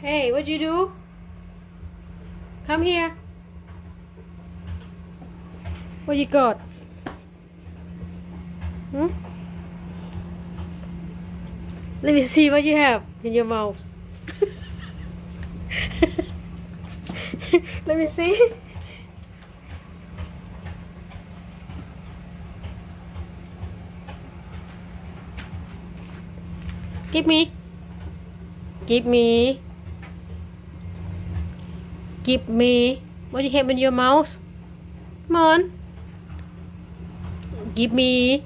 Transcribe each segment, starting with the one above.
Hey, what you do? Come here. What you got? Hmm? Let me see what you have in your mouth. Let me see. Give me. Give me. Give me. What you have in your mouth? Come on. Give me.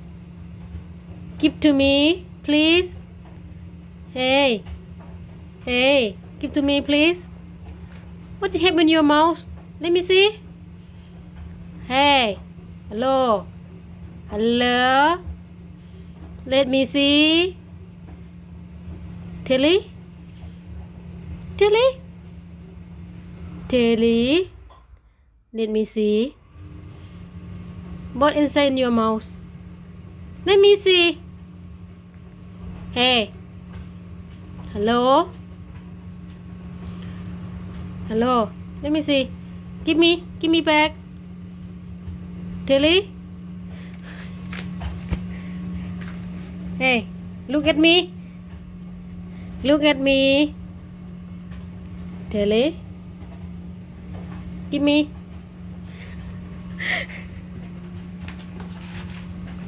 Give to me, please. Hey. Hey. Give to me, please. What you have in your mouth? Let me see. Hey. Hello. Hello. Let me see. Tilly? Tilly? Tilly? Let me see. What inside your mouth? Let me see. Hey. Hello? Hello? Let me see. Give me. Give me back. Tilly? Hey, look at me. Look at me. Tilly. Give me.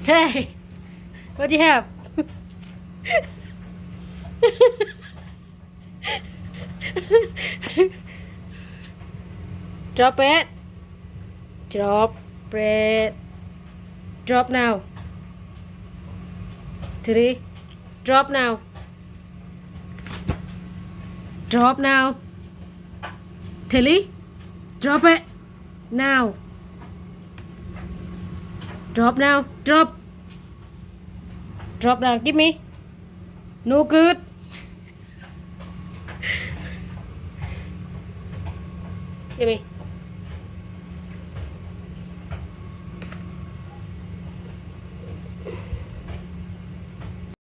Hey, what do you have? Drop it. Drop it. Drop now. Tilly. Drop now. Drop now. Tilly. Drop it. Now. Drop now. Drop. Drop now. Give me. No good. Give me.